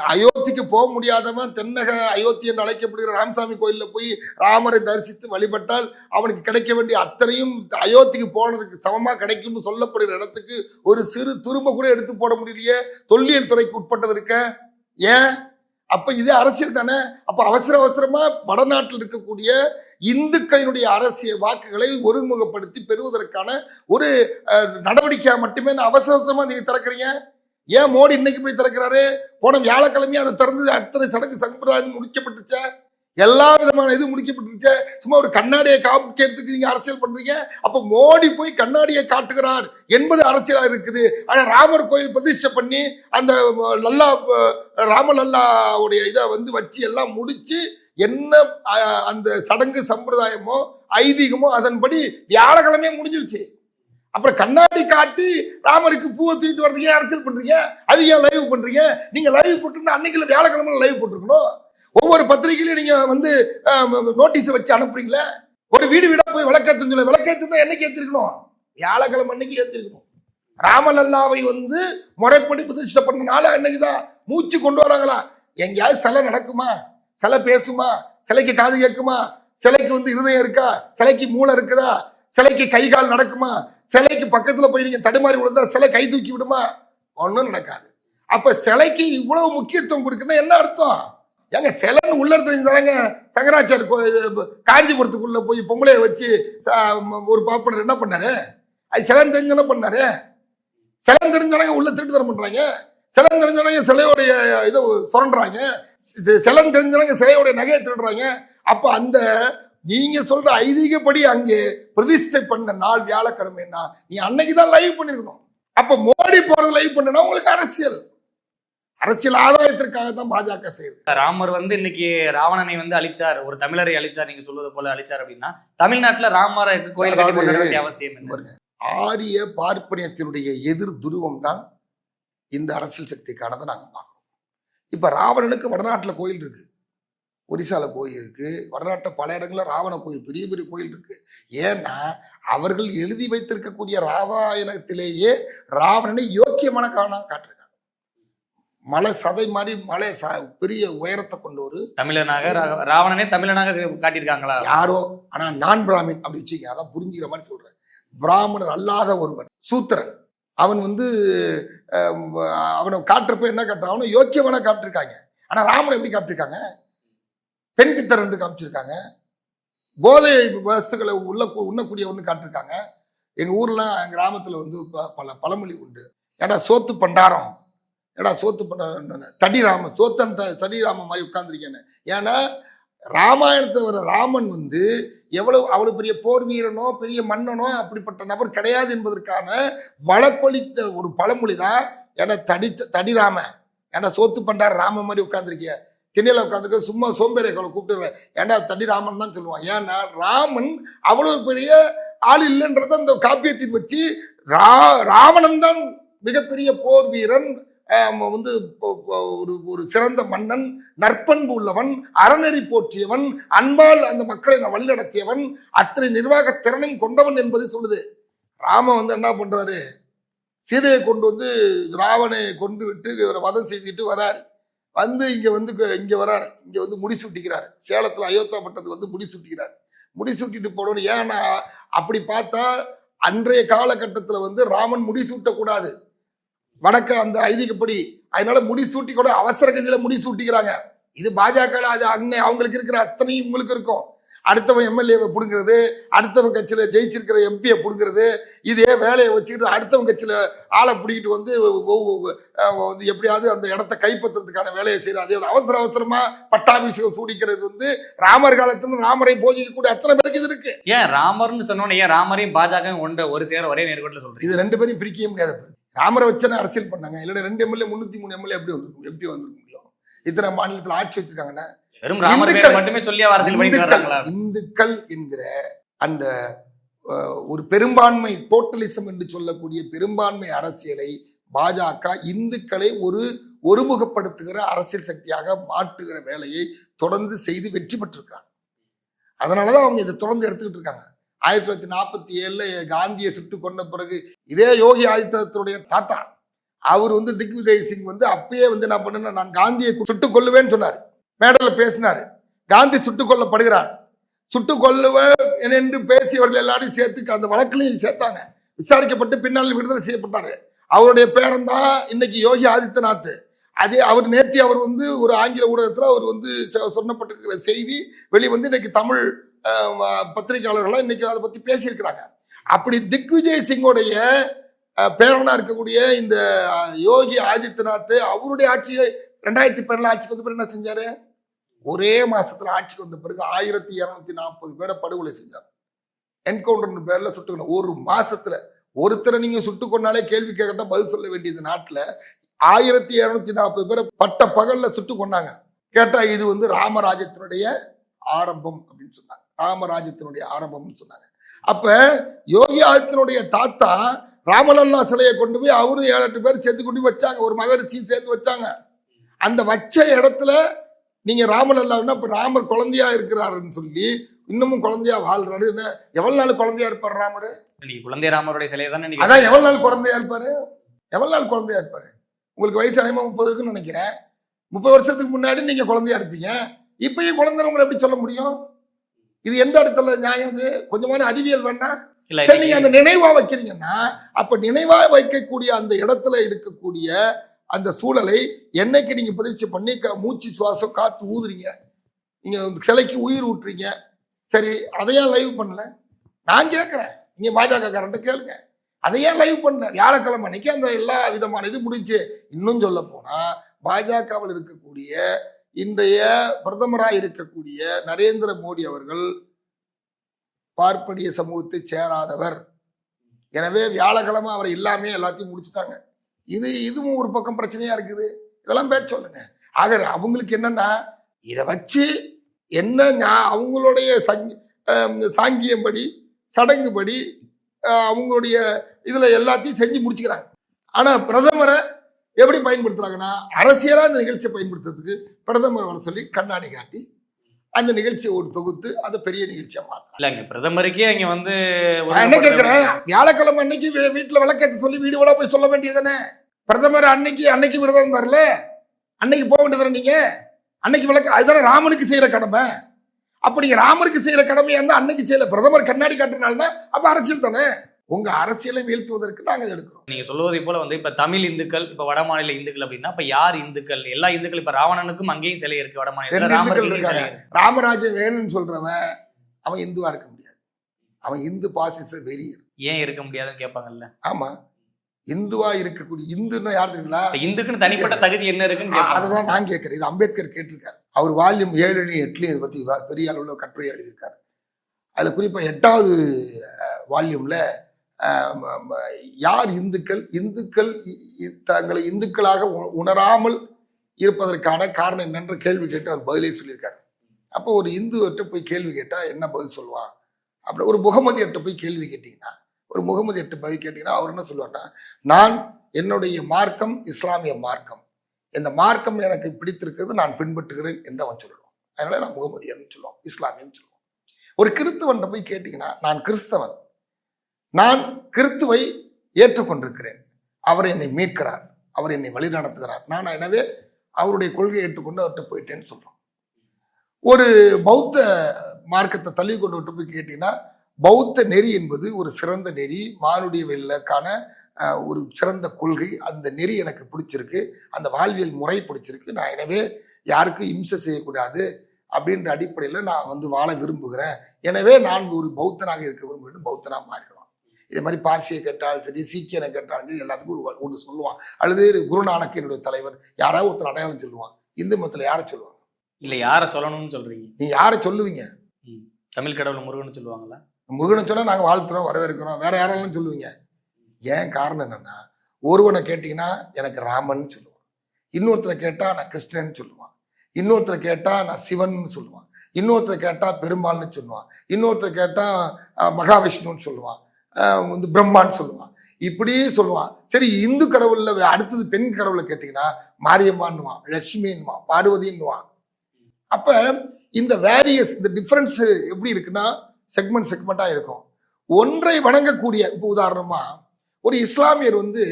B: அயோத்திக்கு போக முடியாதவன் தென்னக அயோத்தி என்று அழைக்கப்படுகிற ராமசாமி கோயிலில் போய் ராமரை தரிசித்து வழிபட்டால் அவனுக்கு கிடைக்க வேண்டிய அத்தனையும் அயோத்திக்கு போனதுக்கு சமமாக கிடைக்கும்னு சொல்லப்படுகிற இடத்துக்கு ஒரு சிறு துரும்ப கூட எடுத்து போட முடியலையே? தொல்லியல் துறைக்கு உட்பட்டது இருக்க. ஏன்? அப்போ இது அரசியல் தானே? அப்போ அவசர அவசரமாக வடநாட்டில் இருக்கக்கூடிய இந்துக்களினுடைய அரசியல் வாக்குகளை ஒருமுகப்படுத்தி பெறுவதற்கான ஒரு நடவடிக்கையாக மட்டுமே நான் அவசர அவசரமாக நீங்கள் திறக்கிறீங்க? ஏன் மோடி இன்னைக்கு போய் திறக்கிறாரு? போன வியாழக்கிழமையே அதை திறந்து அத்தனை சடங்கு சம்பிரதாயம் முடிக்கப்பட்டுச்சா? எல்லா விதமான இது முடிக்கப்பட்டுருச்சே. சும்மா ஒரு கண்ணாடியை காமிக்கிறதுக்கு நீங்க அரசியல் பண்றீங்க. அப்ப மோடி போய் கண்ணாடியை காட்டுகிறார் என்பது அரசியலா இருக்குது. ஆனா ராமர் கோயில் பிரதிஷ்டை பண்ணி அந்த லல்லா அஹ், ராமலல்லாவுடைய இதை வந்து வச்சு எல்லாம் முடிச்சு என்ன அந்த சடங்கு சம்பிரதாயமோ ஐதீகமோ அதன்படி வியாழக்கிழமையே முடிஞ்சிருச்சு. அப்புறம் கண்ணாடி காட்டி ராமருக்கு பூவை தூக்கிட்டு வரதுக்கு ஏன் அரசியல் பண்றீங்க? அது ஏன் லைவ் பண்றீங்க? நீங்க லைவ் போட்டுருந்தா அன்னைக்குள்ள வியாழக்கிழமை லைவ் போட்டிருக்கணும். ஒவ்வொரு பத்திரிகையிலையும் நீங்க வந்து நோட்டீஸ் வச்சு அனுப்புறீங்களே? ஒரு வீடு வீடா போய் விளக்கத்துல சொல்ல. விளக்கேத்து என்னைக்கு ஏத்திருக்கணும்? வியாழக்கிழமை அன்னைக்கு ஏத்திருக்கணும் ராமலல்லாவை வந்து முறைப்படி பிரதிஷ்டை பண்ணனால அன்னைக்குதான் மூச்சு கொண்டு வராங்களா? எங்கேயாவது சிலை நடக்குமா? சிலை பேசுமா? சிலைக்கு காது கேட்குமா? சிலைக்கு வந்து இருதயம் இருக்கா? சிலைக்கு மூளை இருக்குதா? சிலைக்கு கை கால் நடக்குமா? சிலைக்கு பக்கத்துல போய் நீங்க தடுமாறி விழுந்தா சிலை கை தூக்கி விடுமா? ஒன்றும் நடக்காது. அப்ப சிலைக்கு இவ்வளவு முக்கியத்துவம் கொடுக்குன்னா என்ன அர்த்தம்? ஏங்க சிலன்னு உள்ள தெரிஞ்சாங்க சங்கராச்சார் காஞ்சிபுரத்துக்குள்ளே காஞ்சிபுரத்துக்குள்ள போய் பொம்பளையை வச்சு ஒரு பாப்பனர் என்ன பண்ணாரு? அது சிலன் தெரிஞ்ச என்ன பண்ணாரு? சிலன் தெரிஞ்சவங்க உள்ள திருட்டு தரம் பண்றாங்க. சிலன் தெரிஞ்சவங்க சிலையோடைய இதை சுரண்டுறாங்க. சிலன் தெரிஞ்சவங்க சிலையோடைய நகையை திருடுறாங்க. அப்போ அந்த நீங்க சொல்ற ஐதீகப்படி அங்கே பிரதிஷ்டை பண்ண நாள் வியாழக்கிழமைன்னா நீ அன்னைக்கு தான் லைவ் பண்ணிருக்கணும். அப்ப மோடி போறது லைவ் பண்ணனா உங்களுக்கு அரசியல். அரசியல் ஆதாயத்திற்காக தான் பாஜக செய்யுது.
A: ராமர் வந்து இன்னைக்கு ராவணனை வந்து அழிச்சார் ஒரு தமிழரை அழிச்சார் நீங்க சொல்வது போல அழிச்சார் அப்படின்னா தமிழ்நாட்டுல ராமருக்கு கோயில் வேண்டிய அவசியம்
B: ஆரிய பார்ப்பனியத்தினுடைய எதிர் துருவம் தான் இந்த அரசியல் சக்திக்கானதை நாங்க பார்க்கறோம். இப்ப ராவணனுக்கு வடநாட்டுல கோயில் இருக்கு. ஒரிசால கோயில் இருக்கு. வடநாட்டுல பல இடங்கள்ல ராவண கோயில் பெரிய பெரிய கோயில் இருக்கு. ஏன்னா அவர்கள் எழுதி வைத்திருக்கக்கூடிய ராமாயணத்திலேயே ராவணனை யோக்கியமான காரணம் காட்டிருக்காங்க மலை சதை மாதிரி மலை ச பெரிய உயரத்தை கொண்ட ஒரு
A: தமிழனாக ராவணனே தமிழனாக காட்டியிருக்காங்களா?
B: யாரோ ஆனா நான் பிராமின் அப்படி வச்சுக்க அதான் புரிஞ்சுக்கிற மாதிரி சொல்றேன். பிராமணர் அல்லாத ஒருவன் சூத்திரன். அவன் வந்து அவனை காட்டுறப்ப என்ன காட்டுறான்? அவனை யோக்கியவனா காட்டிருக்காங்க. ஆனா ராமனை எப்படி காட்டிருக்காங்க? பெண் பித்தர் என்று காமிச்சிருக்காங்க. போதை வஸ்துக்களை உள்ள உண்ணக்கூடியவன்னு காட்டிருக்காங்க. எங்க ஊர்ல எங்க கிராமத்துல வந்து ப- பல பழமொழி உண்டு. ஏடா சோத்து பண்டாரம்? ஏடா சோத்து பண்டா தடி ராமன் சோத்தன் த- தடிராமன் மாதிரி உட்காந்துருக்கேன்னு ஏன்னா ராமாயணத்தை வர ராமன் வந்து எவ்வளவு அவ்வளோ பெரிய போர் வீரனோ பெரிய மன்னனோ அப்படிப்பட்ட நபர் கிடையாது என்பதற்கான வளப்பளித்த ஒரு பழமொழி தான் ஏன்னா தடி தடிராம ஏன்னா சோத்து பண்டார் ராம மாதிரி உட்காந்துருக்கிய திண்ணையில் உட்காந்துருக்க சும்மா சோம்பேறியை கூப்பிட்டு ஏன்னா தடிராமன் தான் சொல்லுவான். ஏன்னா ராமன் அவ்வளோ பெரிய ஆள் இல்லைன்றத அந்த காப்பியத்தின் வச்சு ரா ராவணன் தான் மிகப்பெரிய போர் வீரன் வந்து ஒரு ஒரு சிறந்த மன்னன் நற்பண்பு உள்ளவன் அறநெறி போற்றியவன் அன்பால் அந்த மக்களை நான் வழிநடத்தியவன் அத்தனை நிர்வாக திறனையும் கொண்டவன் என்பதை சொல்லுது. ராமன் வந்து என்ன பண்றாரு? சீதையை கொண்டு வந்து ராவனை கொண்டு விட்டு இவரை வதம் செய்துட்டு வரார். வந்து இங்க வந்து இங்கே இங்க வரார். இங்க வந்து முடி சுட்டிக்கிறார். சேலத்துல அயோத்தா பட்டத்துக்கு வந்து முடி சுட்டிக்கிறார். முடி சுட்டிட்டு போனோம் ஏன்னா அப்படி பார்த்தா அன்றைய காலகட்டத்தில் வந்து ராமன் முடி சூட்டக்கூடாது. வடக்க அந்த ஐதீகப்படி அதனால முடி சூட்டி கூட அவசர கதியில முடி சூட்டிக்கிறாங்க இது பாஜக அது அன்னை அவங்களுக்கு இருக்கிற அத்தனையும் உங்களுக்கு இருக்கும். அடுத்தவன் எம்எல்ஏவை புடுங்கிறது அடுத்தவன் கட்சியில ஜெயிச்சிருக்கிற எம்பியை புடுங்கிறது இதே வேலையை வச்சுக்கிட்டு அடுத்தவன் கட்சியில ஆளை பிடிக்கிட்டு வந்து வந்து எப்படியாவது அந்த இடத்த கைப்பற்றுறதுக்கான வேலையை செய்யறது அதே அவசர அவசரமா பட்டாபிஷேகம் சூடிக்கிறது வந்து ராமர் காலத்துல ராமரை போதிக்கக்கூடிய அத்தனை பேருக்கு இது இருக்கு?
A: ஏன் ராமர்னு சொன்னோன்னே ஏன் ராமரையும் பாஜக ஒன்ற ஒரு சேர ஒரே நேர்கோட்டில் சொல்றீங்க?
B: இது ரெண்டு பேரையும் பிரிக்கவே முடியாத. ராமரை வச்சுன்னு அரசியல் பண்ணாங்க. இல்லைன்னா ரெண்டு எம்எல்ஏ முன்னூத்தி மூணு எம்எல்ஏ எப்படி வந்திருக்கும்? எப்படி வந்திருக்க முடியும் இத்தனை மாநிலத்துல ஆட்சி வச்சிருக்காங்கன்னா
A: பேரை
B: இந்துக்கள் என்கிற அந்த ஒரு பெரும்பான்மை டோட்டலிசம் என்று சொல்லக்கூடிய பெரும்பான்மை அரசியலை பாஜக இந்துக்களை ஒரு ஒருமுகப்படுத்துகிற அரசியல் சக்தியாக மாற்றுகிற வேலையை தொடர்ந்து செய்து வெற்றி பெற்றிருக்கிறாங்க. அதனாலதான் அவங்க இதை தொடர்ந்து எடுத்துக்கிட்டு இருக்காங்க. ஆயிரத்தி தொள்ளாயிரத்தி நாற்பத்தி ஏழில் காந்தியை சுட்டு கொண்ட பிறகு இதே யோகி ஆதித்யநாத்துடைய தாத்தா அவர் வந்து திக்விஜய் சிங் வந்து அப்பயே வந்து என்ன பண்ணுன்னா நான் காந்தியை சுட்டுக் கொல்லுவேன்னு சொன்னார். மேடலில் பேசினார். காந்தி சுட்டுக் கொல்லப்படுகிறார். சுட்டுக் கொள்ளுவேன் என்று பேசியவர்கள் எல்லாரையும் சேர்த்து அந்த வழக்கிலையும் சேர்த்தாங்க. விசாரிக்கப்பட்டு பின்னால் விடுதலை செய்யப்பட்டாரு. அவருடைய பேரன் தான் இன்னைக்கு யோகி ஆதித்யநாத் அதே அவர் நேர்த்தி அவர் வந்து ஒரு ஆங்கில ஊடகத்தில் அவர் வந்து சொன்னப்பட்டிருக்கிற சொல்லப்பட்டிருக்கிற செய்தி வெளிவந்து இன்னைக்கு தமிழ் பத்திரிகையாளர்கள்லாம் இன்னைக்கு அதை பற்றி பேசியிருக்கிறாங்க. அப்படி திக்விஜய் சிங்கோடைய பேரனாக பேரனா இருக்கக்கூடிய இந்த யோகி ஆதித்யநாத் அவருடைய ஆட்சியை ரெண்டாயிரத்தி பதினேழு ஆட்சிக்கு வந்த பிறகு என்ன செஞ்சாரு? ஒரே மாசத்துல ஆட்சிக்கு வந்த பிறகு ஆயிரத்தி இருநூத்தி நாற்பது பேரை படுகொலை செஞ்சார். என்கவுண்டர் பேர்ல சுட்டுக்கணும் ஒரு மாசத்துல ஒருத்தரை நீங்க சுட்டு கொண்டாலே கேள்வி கேட்கட்டா பதில் சொல்ல வேண்டியது நாட்டுல. ஆயிரத்தி இருநூத்தி நாற்பது பேரை பட்ட பகல்ல சுட்டு கொண்டாங்க கேட்டா இது வந்து ராமராஜ்யத்தினுடைய ஆரம்பம் அப்படின்னு சொன்னாங்க. ராமராஜ்யத்தினுடைய ஆரம்பம்னு சொன்னாங்க. அப்ப யோகி ஆதித்யனுடைய தாத்தா ராமலல்லா சிலையை கொண்டு போய் அவரும் ஏழு எட்டு பேர் சேர்த்து கொண்டு வச்சாங்க. ஒரு மகரிஷியும் சேர்த்து வச்சாங்க. அந்த வச்ச இடத்துல நீங்க ராமலல்லான்னா இப்ப ராமர் குழந்தையா இருக்கிறாருன்னு சொல்லி இன்னமும் குழந்தையா வாழ்றாரு. என்ன எவ்வளவு நாள் குழந்தையா இருப்பார் ராமர்?
A: குழந்தை ராமருடைய சிலையை தானே
B: அதான் எவ்வளவு நாள் குழந்தையா இருப்பாரு? எவ்வளவு நாள் குழந்தையா இருப்பாரு? உங்களுக்கு வயசு அனைமா முப்பது இருக்குன்னு நினைக்கிறேன். முப்பது வருஷத்துக்கு முன்னாடி நீங்க குழந்தையா இருப்பீங்க. இப்பயும் குழந்தை உங்களை எப்படி சொல்ல முடியும்? இது எந்த இடத்துல நியாயம் இது? கொஞ்சமான அறிவியல் வேணா. சரி நீங்க அந்த நினைவா வைக்கிறீங்கன்னா அப்ப நினைவா வைக்கக்கூடிய அந்த இடத்துல இருக்கக்கூடிய அந்த சூழலை என்னைக்கு நீங்க பதிச்சு பண்ணி மூச்சு சுவாசம் காத்து ஊதுறீங்க? நீங்க சிலைக்கு உயிர் ஊட்டுறீங்க. சரி அதையும் லைவ் பண்ணல? நான் கேட்கறேன் நீங்க பாஜக காரன்ட்ட கேளுங்க. அதையே லைவ் பண்ணல? வியாழக்கிழமை அன்னைக்கு அந்த எல்லா விதமான இது முடிஞ்சு. இன்னும் சொல்ல போனா பாஜகவில் இருக்கக்கூடிய இன்றைய பிரதமராக இருக்கக்கூடிய நரேந்திர மோடி அவர்கள் பார்ப்பனிய சமூகத்தை சேராதவர். எனவே வியாழக்கிழமை அவர் இல்லாமே எல்லாத்தையும் முடிச்சுட்டாங்க. இது இதுவும் ஒரு பக்கம் பிரச்சனையா இருக்குது. இதெல்லாம் பேச சொல்லுங்க. ஆக அவங்களுக்கு என்னன்னா இதை வச்சு என்ன அவங்களுடைய சங் சாங்கியம்படி சடங்குபடி அவங்களுடைய இதில் எல்லாத்தையும் செஞ்சு முடிச்சுக்கிறாங்க. ஆனால் பிரதமரை எப்படி பயன்படுத்துறாங்கன்னா அரசியலாக இந்த நிகழ்ச்சியை பயன்படுத்துறதுக்கு பிரதமர் வர சொல்லி கண்ணாடி காட்டி அந்த நிகழ்ச்சியை ஒரு தொகுத்து அதை பெரிய நிகழ்ச்சியா மாத்துறாங்க.
A: இல்லங்க பிரதமருக்கே அங்க வந்து
B: நான் என்ன கேட்கிறேன் வியாழக்கிழமை அன்னைக்கு வீ- வீட்டுல விளக்கேற்ற சொல்லி வீடு வீடா போய் சொல்ல வேண்டியதுதானே? பிரதமர் அன்னைக்கு அன்னைக்கு விரதம் இருந்தார்ல அன்னைக்கு போக வேண்டியதானே நீங்க? அன்னைக்கு விளக்க அதுதானே ராமனுக்கு செய்யற கடமை. அப்ப நீங்க ராமருக்கு செய்யற கடமையா இருந்தா அன்னைக்கு செய்யல. பிரதமர் கண்ணாடி காட்டுனால்னா அப்ப அரசியல் தானே? உங்க அரசியலை வீழ்த்துவதற்கு நாங்க இதை எடுக்கிறோம்.
A: நீங்க சொல்வதை போல வந்து இப்ப தமிழ் இந்துக்கள் இப்ப வட மாநில இந்துக்கள் அப்படின்னா இப்ப யார் இந்துக்கள்? எல்லா இந்துக்கள் இப்ப ராவணனுக்கும் அங்கேயும் சிலை இருக்கு வட மாநிலத்துல
B: ரெண்டு
A: ராமருக்கு
B: இந்துக்கள்
A: இங்கேயும் சிலை
B: இருக்காங்க.
A: இருக்கு.
B: ராமராஜன் வேணும்னு சொல்றவன் அவன் இந்துவா இருக்க முடியாது. அவன் இந்து பாசிச வெறியர்
A: ஏன் இருக்க முடியாதுன்னு கேட்பாங்கல்ல?
B: ஆமா. இந்துவா இருக்கக்கூடிய இந்துன்னா யார் தெரியுங்களா?
A: இந்துக்குன்னு தனிப்பட்ட தகுதி என்ன இருக்குன்னு
B: அதுதான் நான் கேட்கிறேன். இது அம்பேத்கர் கேட்டிருக்காரு. அவர் வால்யூம் ஏழுலையும் எட்டுலையும் இதை பத்தி பெரிய அளவுல கட்டுரை எழுதியிருக்காரு அதுல குறிப்பா எட்டாவது வால்யூம்ல யார் இந்துக்கள்? இந்துக்கள் இ- தங்களை இந்துக்களாக உ- உணராமல் இருப்பதற்கான காரணம் என்னென்று கேள்வி கேட்டு அவர் பதிலே சொல்லியிருக்காரு. அப்போ ஒரு இந்துவர்கிட்ட போய் கேள்வி கேட்டால் என்ன பதில் சொல்லுவான்? அப்படி ஒரு முகமதியர்கிட்ட போய் கேள்வி கேட்டிங்கன்னா ஒரு முகமதியர்கிட்ட பதில் கேட்டிங்கன்னா அவர் என்ன சொல்லுவார்னா நான் என்னுடைய மார்க்கம் இஸ்லாமிய மார்க்கம். இந்த மார்க்கம் எனக்கு பிடித்திருக்கிறது நான் பின்பற்றுகிறேன் என்று அவன் சொல்லுவான். அதனால நான் முகமதியர்னு சொல்லுவோம் இஸ்லாமியன்னு சொல்லுவோம் ஒரு கிறிஸ்தவன்கிட்ட போய் கேட்டிங்கன்னா நான் கிறிஸ்தவன். நான் கிறிஸ்துவை ஏற்றுக்கொண்டிருக்கிறேன். அவர் என்னை மீட்கிறார். அவர் என்னை வழி நடத்துகிறார். நான் எனவே அவருடைய கொள்கையை ஏற்றுக்கொண்டு அவர்கிட்ட போயிட்டேன்னு சொல்றோம். ஒரு பௌத்த மார்க்கத்தை தள்ளி கொண்டு விட்டு போய் கேட்டீங்கன்னா பௌத்த நெறி என்பது ஒரு சிறந்த நெறி மானுடைய வெள்ளக்கான ஒரு சிறந்த கொள்கை. அந்த நெறி எனக்கு பிடிச்சிருக்கு. அந்த வாழ்வியல் முறை பிடிச்சிருக்கு. நான் எனவே யாருக்கும் இம்சை செய்யக்கூடாது அப்படின்ற அடிப்படையில் நான் வந்து வாழ விரும்புகிறேன். எனவே நான் ஒரு பௌத்தனாக இருக்க விரும்புகிறேன். பௌத்தனாக மாறிடும் இதே மாதிரி பார்சியை கேட்டாலும் சரி சீக்கியனை கேட்டாலும் சரி எல்லாத்துக்கும் ஒரு ஒன்று சொல்லுவான். அல்லது குருநானக் என்னுடைய தலைவர் யாராவது ஒருத்தர் அடையாளம் சொல்லுவான். இந்து மதத்தில் யாரை சொல்லுவாங்க?
A: இல்ல யார சொல்லணும்னு சொல்றீங்க?
B: நீ யாரை சொல்லுவீங்க?
A: தமிழ் கடவுள் முருகன் சொல்லுவாங்களா
B: முருகனை சொன்னா நாங்க வாழ்த்துறோம் வரவேற்கிறோம். வேற யாரெல்லாம் சொல்லுவீங்க? ஏன் காரணம் என்னன்னா ஒருவனை கேட்டீங்கன்னா எனக்கு ராமன் சொல்லுவான். இன்னொருத்தரை கேட்டா நான் கிறிஸ்டியன் சொல்லுவான். இன்னொருத்தரை கேட்டா நான் சிவன் சொல்லுவான். இன்னொருத்தரை கேட்டா பெருமாள்னு சொல்லுவான். இன்னொருத்தரை கேட்டா அஹ், மகாவிஷ்ணுன்னு சொல்லுவான். வந்து பிரம்மான்னு சொல்லுவான். இப்படி சொல்லுவான். சரி இந்து கடவுள்ல அடுத்தது பெண் கடவுளை கேட்டீங்கன்னா மாரியம்மான்னுவான் லக்ஷ்மின்னுவான் பார்வதின்னுவான். அப்ப இந்த வேரியஸ் இந்த டிஃபரன்ஸ் எப்படி இருக்குன்னா செக்மெண்ட் செக்மெண்டா இருக்கும். ஒன்றை வணங்கக்கூடிய இப்போ உதாரணமா ஒரு இஸ்லாமியர் வந்து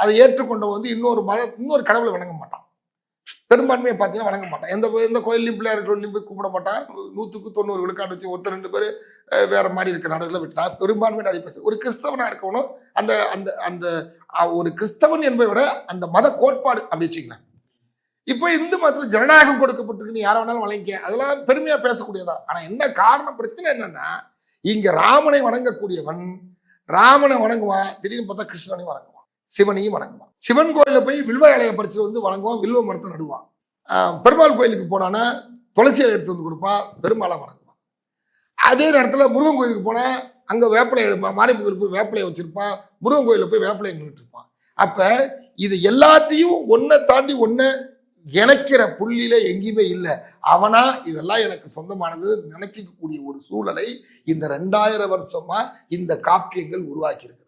B: அதை ஏற்றுக்கொண்டவங்க வந்து இன்னொரு மத இன்னொரு கடவுளை வணங்க மாட்டான். பெரும்பான்மையை பார்த்தீங்கன்னா வணங்க மாட்டான். எந்த எந்த கோயிலையும் பிள்ளையார் கோயிலையும் போய் கும்பிட மாட்டான். நூற்றுக்கு தொண்ணூறு விழுக்காடு வச்சு ஒருத்தர் ரெண்டு பேர் வேற மாதிரி இருக்க நாடுகளில் விட்டா பெரும்பான்மை அடிப்படை ஒரு கிறிஸ்தவனா இருக்கணும் அந்த அந்த அந்த ஒரு கிறிஸ்தவன் என்பதை விட அந்த மத கோட்பாடு அப்படி வச்சுக்கலாம் இப்போ இந்து மதத்தில் ஜனநாயகம் கொடுக்கப்பட்டிருக்குன்னு யாரை வேணாலும் வழங்கிக்க அதெல்லாம் பெருமையாக பேசக்கூடியதா. ஆனால் என்ன காரணம் பிரச்சனை என்னன்னா இங்க ராமனை வணங்கக்கூடியவன் ராமனை வணங்குவான் திடீர்னு பார்த்தா கிருஷ்ணனையும் வணங்குவான். சிவனையும் வணங்குவான். சிவன் கோயில போய் வில்வ இலையை பறிச்சு வந்து வணங்குவான் வில்வ மரத்தை நடுவான். பெருமாள் கோயிலுக்கு போனான்னா துளசி இலை எடுத்து வந்து கொடுப்பான் பெருமாளை வணங்குவான். அதே நேரத்துல முருகன் கோயிலுக்கு போனா அங்க வேப்பிலை எடுப்பான் மாரியம்மன் கோயிலுக்கு போய் வேப்பிலையை வச்சிருப்பான் முருகன் கோயில போய் வேப்பிலையை நின்றுட்டு இருப்பான். அப்ப இது எல்லாத்தையும் ஒன்றை தாண்டி ஒன்றை இணைக்கிற புள்ளியில எங்கேயுமே இல்லை. அவனா இதெல்லாம் எனக்கு சொந்தமானது நினைச்சிக்கக்கூடிய ஒரு சூழலை இந்த ரெண்டாயிரம் வருஷமா இந்த காப்பியங்கள் உருவாக்கியிருக்கு.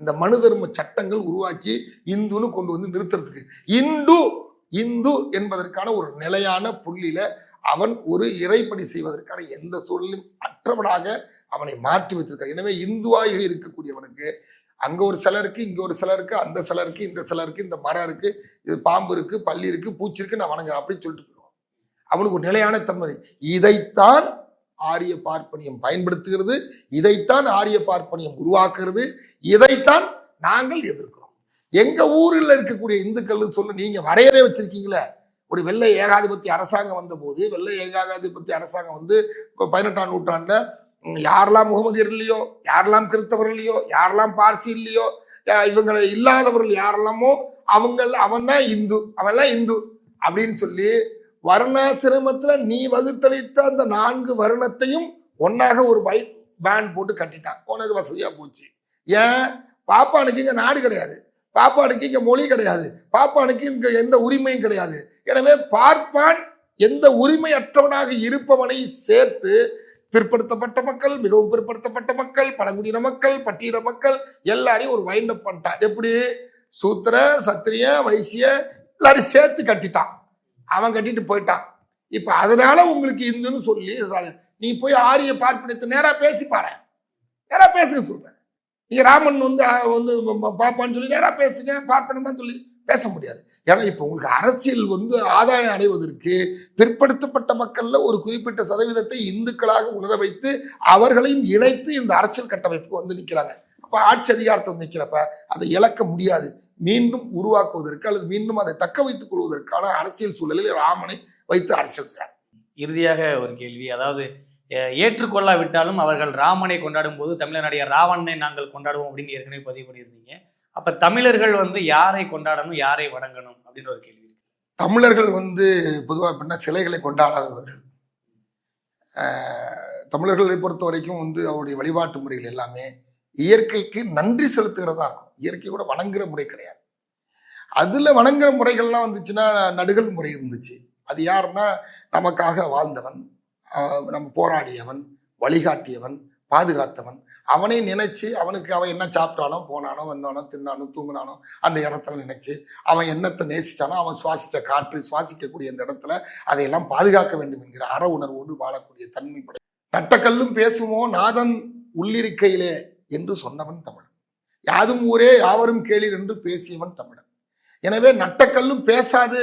B: இந்த மனு தர்ம சட்டங்கள் உருவாக்கி இந்துன்னு கொண்டு வந்து நிறுத்துறதுக்கு. இந்து இந்து என்பதற்கான ஒரு நிலையான புள்ளியில அவன் ஒரு இறைப்படி செய்வதற்கான எந்த சூழலும் அற்றவனாக அவனை மாற்றி வைத்திருக்கான். எனவே இந்துவாக இருக்கக்கூடியவனுக்கு அங்க ஒரு சிலை இருக்கு இங்க ஒரு சிலருக்கு அந்த சிலருக்கு இந்த சிலருக்கு இந்த மரம் இருக்கு இது பாம்பு இருக்கு பல்லி இருக்கு பூச்சி இருக்கு நான் வணங்குறேன் அப்படின்னு சொல்லிட்டு போயிடுவான். அவனுக்கு ஒரு நிலையான தன்மை. இதைத்தான் ஆரிய பார்ப்பனியம் பயன்படுத்துகிறது இதைத்தான் ஆரிய பார்ப்பனியம் உருவாக்குறது இதைத்தான் நாங்கள் எதிர்க்கிறோம். எங்க ஊரில் இருக்கக்கூடிய இந்துக்கள் சொல்ல நீங்க வரையறை வச்சிருக்கீங்களே ஒரு வெள்ளை ஏகாதிபத்தி அரசாங்கம் வந்த போது வெள்ளை ஏகாதிபத்தி அரசாங்கம் வந்து பதினெட்டாம் நூற்றாண்டுல யாரெல்லாம் முகமதியர் இல்லையோ யாரெல்லாம் கிறிஸ்தவர் இல்லையோ யாரெல்லாம் பார்சி இல்லையோ இவங்களை இல்லாதவர்கள் யாரெல்லாமோ அவங்க அவன் தான் இந்து அவன்லாம் இந்து அப்படின்னு சொல்லி வர்ணாசிரமத்துல நீ வகுத்தளித்த அந்த நான்கு வருணத்தையும் ஒன்னாக ஒரு பைட் பேண்ட் போட்டு கட்டிட்டான். உனக்கு வசதியா போச்சு. ஏன்? பாப்பானுக்கு இங்கே நாடு கிடையாது. பாப்பானுக்கு இங்கே மொழி கிடையாது. பாப்பானுக்கு இங்கே எந்த உரிமையும் கிடையாது. எனவே பார்ப்பான் எந்த உரிமையற்றவனாக இருப்பவனை சேர்த்து பிற்படுத்தப்பட்ட மக்கள் மிகவும் பிற்படுத்தப்பட்ட மக்கள் பழங்குடியின மக்கள் பட்டியல மக்கள் எல்லாரையும் ஒரு வைண்ட் அப் பண்ணிட்டான். எப்படி? சூத்திர சத்திரிய வைசிய எல்லாரையும் சேர்த்து கட்டிட்டான். அவன் கட்டிட்டு போயிட்டான். இப்போ அதனால உங்களுக்கு இந்துன்னு சொல்லி நீ போய் ஆரிய பார்ப்பனத்தை நேராக பேசி பாரு நேராக பேசுங்க சொல்றேன். நீங்கள் ராமன் வந்து வந்து பார்ப்பான்னு பாப்பான்னு சொல்லி நேராக பேசுங்க பார்ப்பேன்னு தான் சொல்லி பேச முடியாது. ஏன்னா இப்போ உங்களுக்கு அரசியல் வந்து ஆதாயம் அடைவதற்கு பிற்படுத்தப்பட்ட மக்களில் ஒரு குறிப்பிட்ட சதவீதத்தை இந்துக்களாக உணர வைத்து அவர்களையும் இணைத்து இந்த அரசியல் கட்டமைப்புக்கு வந்து நிற்கிறாங்க அப்போ ஆட்சி அதிகாரத்தை வந்து அதை இழக்க முடியாது. மீண்டும் உருவாக்குவதற்கு அல்லது மீண்டும் அதை தக்க வைத்துக் கொள்வதற்கான அரசியல் சூழலில் ராமனை வைத்து அரசியல் செய்கிறார்.
A: இறுதியாக ஒரு கேள்வி அதாவது ஏற்றுக்கொள்ளாவிட்டாலும் அவர்கள் ராமனை கொண்டாடும் போது தமிழனுடைய ராவணனை நாங்கள் கொண்டாடுவோம் அப்படின்னு ஏற்கனவே பதிவு பண்ணியிருந்தீங்க. அப்ப தமிழர்கள் வந்து யாரை கொண்டாடணும் யாரை வணங்கணும் அப்படின்ற ஒரு கேள்வி
B: தமிழர்கள் வந்து பொதுவாக எப்படின்னா சிலைகளை கொண்டாடாதவர்கள். ஆஹ் தமிழர்களை பொறுத்த வரைக்கும் வந்து அவருடைய வழிபாட்டு முறைகள் எல்லாமே இயற்கைக்கு நன்றி செலுத்துகிறதா இருக்கும். இயற்கை கூட வணங்குற முறை கிடையாது. அதுல வணங்குற முறைகள்லாம் வந்துச்சுன்னா நடுகள் முறை இருந்துச்சு. அது யாருன்னா நமக்காக வாழ்ந்தவன் நம்ம போராடியவன் வழிகாட்டியவன் பாதுகாத்தவன். அவனை நினைச்சு அவனுக்கு அவன் என்ன சாப்பிட்டானோ போனானோ வந்தானோ தின்னானோ தூங்கினானோ அந்த இடத்துல நினைச்சு அவன் என்னத்தை நேசிச்சானோ அவன் சுவாசித்த காற்று சுவாசிக்கக்கூடிய அந்த இடத்துல அதையெல்லாம் பாதுகாக்க வேண்டும் என்கிற அற உணர்வோடு வாழக்கூடிய தன்மை படை நட்டக்கல்லும் பேசுமோ நாதன் உள்ளிருக்கையிலே என்று சொன்னவன் தமிழன். யாதும் ஊரே யாவரும் கேளீர் என்று பேசியவன் தமிழன். எனவே நட்டக்கல்லும் பேசாது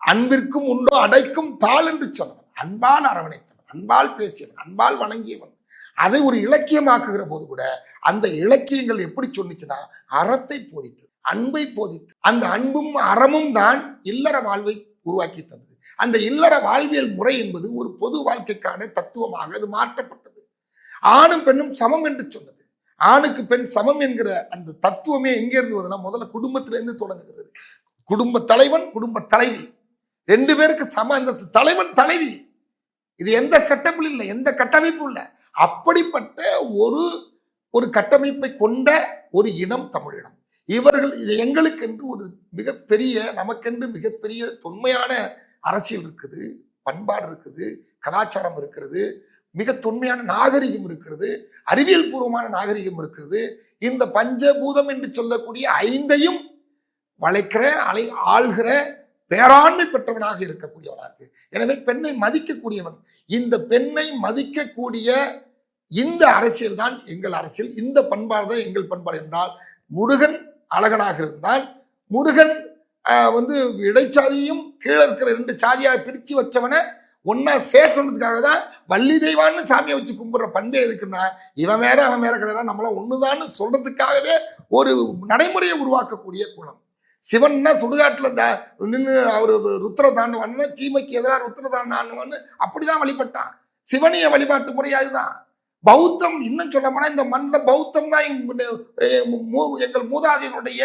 B: அன்பிற்கும் உண்டோ அடைக்கும் தாள் என்று சொன்னான். அன்பால் அரவணைத்தவன் அன்பால் பேசியவன் அன்பால் வணங்கியவன். அதை ஒரு இலக்கியமாக்குகிற போது கூட அந்த இலக்கியங்கள் எப்படி சொன்னிச்சுன்னா அறத்தை போதித்து அன்பை போதித்து அந்த அன்பும் அறமும் தான் இல்லற வாழ்வை உருவாக்கி தந்தது. அந்த இல்லற வாழ்வியல் முறை என்பது ஒரு பொது வாழ்க்கைக்கான தத்துவமாக அது மாற்றப்பட்டது. ஆணும் பெண்ணும் சமம் என்று சொன்னது. ஆணுக்கு பெண் சமம் என்கிற அந்த தத்துவமே எங்கே இருந்து வருதுன்னா முதல்ல குடும்பத்திலிருந்து தொடங்குகிறது. குடும்ப தலைவன் குடும்ப தலைவி. ரெண்டு பேருக்கு சம அந்த தலைவன் தலைவி. இது எந்த செட்டப்பில் இல்லை எந்த கட்டமைப்பும் இல்லை. அப்படிப்பட்ட ஒரு ஒரு கட்டமைப்பை கொண்ட ஒரு இனம் தமிழினம். இவர்கள் இது எங்களுக்கென்று ஒரு மிகப்பெரிய நமக்கென்று மிகப்பெரிய தொன்மையான அரசியல் இருக்குது பண்பாடு இருக்குது கலாச்சாரம் இருக்கிறது மிக தொன்மையான நாகரிகம் இருக்கிறது அறிவியல் பூர்வமான நாகரிகம் இருக்கிறது. இந்த பஞ்சபூதம் என்று சொல்லக்கூடிய ஐந்தையும் வளைக்கிற அலை ஆள்கிற பேராண்மை பெற்றவனாக இருக்கக்கூடியவனாக இருக்கு. எனவே பெண்ணை மதிக்கக்கூடியவன். இந்த பெண்ணை மதிக்கக்கூடிய இந்த அரசியல் தான் எங்கள் அரசியல். இந்த பண்பாடு தான் எங்கள் பண்பாடு என்றால் முருகன் அழகனாக இருந்தால் முருகன் வந்து இடைச்சாதியும் கீழே இருக்கிற ரெண்டு சாதியாக பிரித்து வச்சவனை ஒன்னா சேர்க்கணுன்றதுக்காக தான் வள்ளி தெய்வான்னு சாமியை வச்சு கும்பிடுற பண்பே எதுக்குன்னா இவன் வேற அவன் வேற கிடையாது. நம்மளாம் ஒண்ணுதான்னு சொல்றதுக்காகவே ஒரு நடைமுறையை உருவாக்கக்கூடிய குணம். சிவன்னா த நின்று அவர் ருத்ர தாண்டுவான்னு தீமைக்கு எதிராக ருத்ர தாண்டாண்டுவான்னு அப்படிதான் வழிபட்டான். சிவனிய வழிபாட்டு முறை அதுதான். பௌத்தம் இன்னும் சொல்ல போனால் இந்த மண்ணில் பௌத்தம் தான் எங்கள் மூதாதையனுடைய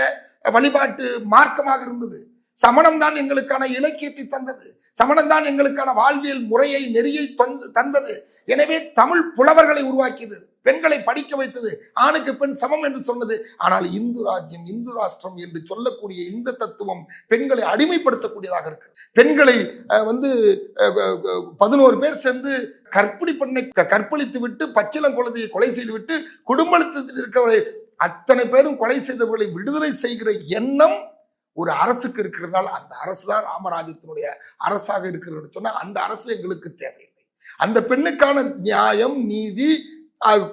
B: வழிபாட்டு மார்க்கமாக இருந்தது. சமணம் தான் எங்களுக்கான இலக்கியத்தை தந்தது. சமணம் தான் எங்களுக்கான வாழ்வியல் முறையை நெறியை தந்து- தந்தது. எனவே தமிழ் புலவர்களை உருவாக்கியது பெண்களை படிக்க வைத்தது ஆணுக்கு பெண் சமம் என்று சொன்னது. ஆனால் இந்து ராஜ்யம் இந்து ராஷ்டிரம் என்று சொல்லக்கூடிய இந்த தத்துவம் பெண்களை அடிமைப்படுத்தக்கூடியதாக இருக்கு பெண்களை வந்து பதினோரு பேர் சேர்ந்து கற்பிணி பெண்ணை க- கற்பழித்து விட்டு பச்சிளம் குழந்தையை கொலை செய்து விட்டு குடும்பத்தில் இருக்கிறவரை அத்தனை பேரும் கொலை செய்தவர்களை விடுதலை செய்கிற எண்ணம் ஒரு அரசுக்கு இருக்கிறதால் அந்த அரசு தான் ராமராஜ்யத்தினுடைய அரசாக இருக்கிறது சொன்னால் அந்த அரசு எங்களுக்கு தேவையில்லை. அந்த பெண்ணுக்கான நியாயம் நீதி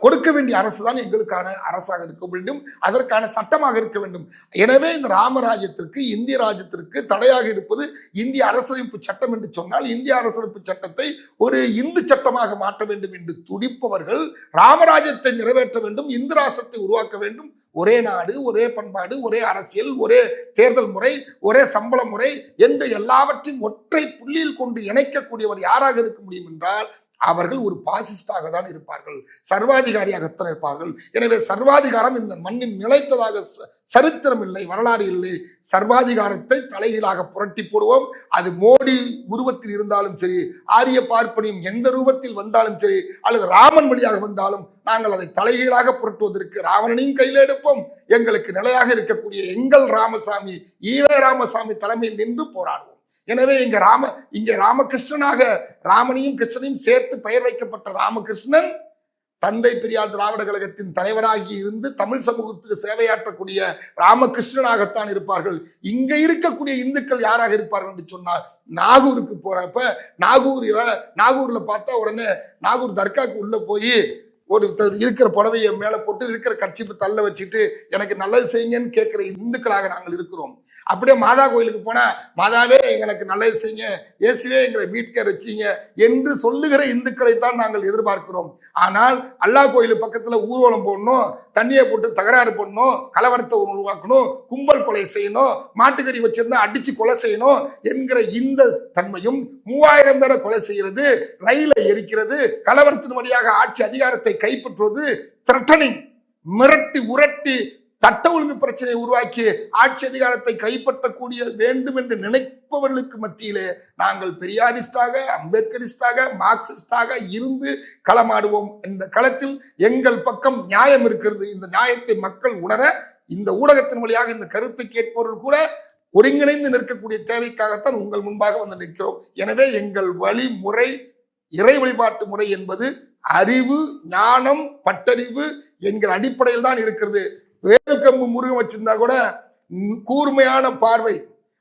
B: கொடுக்க வேண்டிய அரசு தான் எங்களுக்கான அரசாக இருக்க வேண்டும். அதற்கான சட்டமாக இருக்க வேண்டும். எனவே இந்த ராமராஜ்யத்திற்கு இந்திய ராஜ்யத்திற்கு தடையாக இருப்பது இந்திய அரசமைப்பு சட்டம் என்று சொன்னால் இந்திய அரசமைப்பு சட்டத்தை ஒரு இந்து சட்டமாக மாற்ற வேண்டும் என்று துடிப்பவர்கள் ராமராஜ்யத்தை நிறைவேற்ற வேண்டும் இந்து ராஷ்டிரத்தை உருவாக்க வேண்டும் ஒரே நாடு ஒரே பண்பாடு ஒரே அரசியல் ஒரே தேர்தல் முறை ஒரே சம்பள முறை என்று எல்லாவற்றையும் ஒற்றை புள்ளியில் கொண்டு இணைக்கக்கூடியவர் யாராக இருக்க முடியும் என்றால் அவர்கள் ஒரு பாசிஸ்டாக தான் இருப்பார்கள். சர்வாதிகாரியாகத்தான் இருப்பார்கள்? எனவே சர்வாதிகாரம் இந்த மண்ணின் நிலைத்ததாக ச- சரித்திரம் இல்லை வரலாறு இல்லை. சர்வாதிகாரத்தை தலைகீழாக புரட்டி போடுவோம். அது மோடி உருவத்தில் இருந்தாலும் சரி ஆரிய பார்ப்பனியும் எந்த ரூபத்தில் வந்தாலும் சரி அல்லது ராமன் வழியாக வந்தாலும் நாங்கள் அதை தலைகீழாக புரட்டுவதற்கு ராவணனையும் கையில் எடுப்போம். எங்களுக்கு நிலையாக இருக்கக்கூடிய எங்கள் ராமசாமி ஈவே ராமசாமி தலைமையில் நின்று போராடுவோம். எனவே இங்க ராம இங்க ராமகிருஷ்ணனாக ராமனையும் கிருஷ்ணனையும் சேர்த்து பெயர் வைக்கப்பட்ட ராமகிருஷ்ணன் தந்தை பெரியார் திராவிட கழகத்தின் தலைவராகி இருந்து தமிழ் சமூகத்துக்கு சேவையாற்றக்கூடிய ராமகிருஷ்ணனாகத்தான் இருப்பார்கள். இங்க இருக்கக்கூடிய இந்துக்கள் யாராக இருப்பார்கள் என்று சொன்னால் நாகூருக்கு போறப்ப நாகூர் நாகூர்ல பார்த்தா உடனே நாகூர் தர்காக்கு உள்ள போய் ஒரு இருக்கிற புடவையை மேல போட்டு இருக்கிற கட்சிப்பு தள்ள வச்சுட்டு எனக்கு நல்லது செய்யுங்கன்னு கேட்கிற இந்துக்களாக நாங்கள் இருக்கிறோம். அப்படியே மாதா கோயிலுக்கு போனா மாதாவே எங்களுக்கு நல்லது செய்யுங்க. இயேசுவே எங்களை மீட்க ரசிங்க என்று சொல்லுகிற இந்துக்களை தான் நாங்கள் எதிர்பார்க்கிறோம். ஆனால் அல்லாஹ் கோயில் பக்கத்துல ஊர்வலம் போடணும் தண்ணியை போட்டு தகராறு பண்ணணும் கலவரத்தை உருவாக்கணும் கும்பல் கொலை செய்யணும் மாட்டுக்கறி வச்சிருந்தா அடிச்சு கொலை செய்யணும் என்கிற இந்த தன்மையும் மூவாயிரம் பேரை கொலை செய்யறது ரயிலை எரிக்கிறது கலவரத்தின் வழியாக ஆட்சி அதிகாரத்தை கைப்பற்றுவது த்ரெட்டனிங் மிரட்டி உரட்டி சட்ட ஒழுங்கு பிரச்சனையை உருவாக்கி ஆட்சி அதிகாரத்தை கைப்பற்றக்கூடிய வேண்டும் என்று நினைப்பவர்களுக்கு மத்தியிலே நாங்கள் பெரியாரிஸ்டாக அம்பேத்கரிஸ்டாக மார்க்சிஸ்டாக இருந்து களமாடுவோம். இந்த களத்தில் எங்கள் பக்கம் நியாயம் இருக்கிறது. இந்த நியாயத்தை மக்கள் உணர இந்த ஊடகத்தின் வழியாக இந்த கருத்தை கேட்பவர்கள் கூட ஒருங்கிணைந்து நிற்கக்கூடிய தேவைக்காகத்தான் உங்கள் முன்பாக வந்து நிற்கிறோம். எனவே எங்கள் வழிமுறை இறை வழிபாட்டு முறை என்பது அறிவு ஞானம் பட்டறிவு என்கிற அடிப்படையில் தான் இருக்கிறது. வேல்கம்பு முருகன் வச்சிருந்தா கூட கூர்மையான பார்வை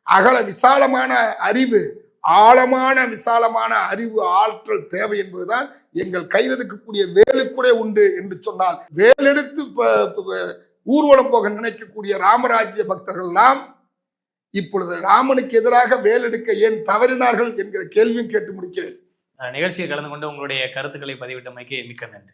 B: அகல விசாலமான அறிவு ஆழமான விசாலமான அறிவு ஆற்றல் தேவை என்பதுதான் எங்கள் கையில் இருக்கக்கூடிய வேலுக்கூட உண்டு என்று சொன்னால். வேலெடுத்து ஊர்வலம் போக நினைக்கக்கூடிய ராமராஜ்ய பக்தர்கள் எல்லாம் இப்பொழுது ராமனுக்கு எதிராக வேலெடுக்க ஏன் தவறினார்கள் என்கிற கேள்வியும் கேட்டு முடிக்கிறேன்.
A: நிகழ்ச்சியில் கலந்து கொண்டு உங்களுடைய கருத்துக்களை பதிவிட்டமைக்கு மிக்க நன்றி.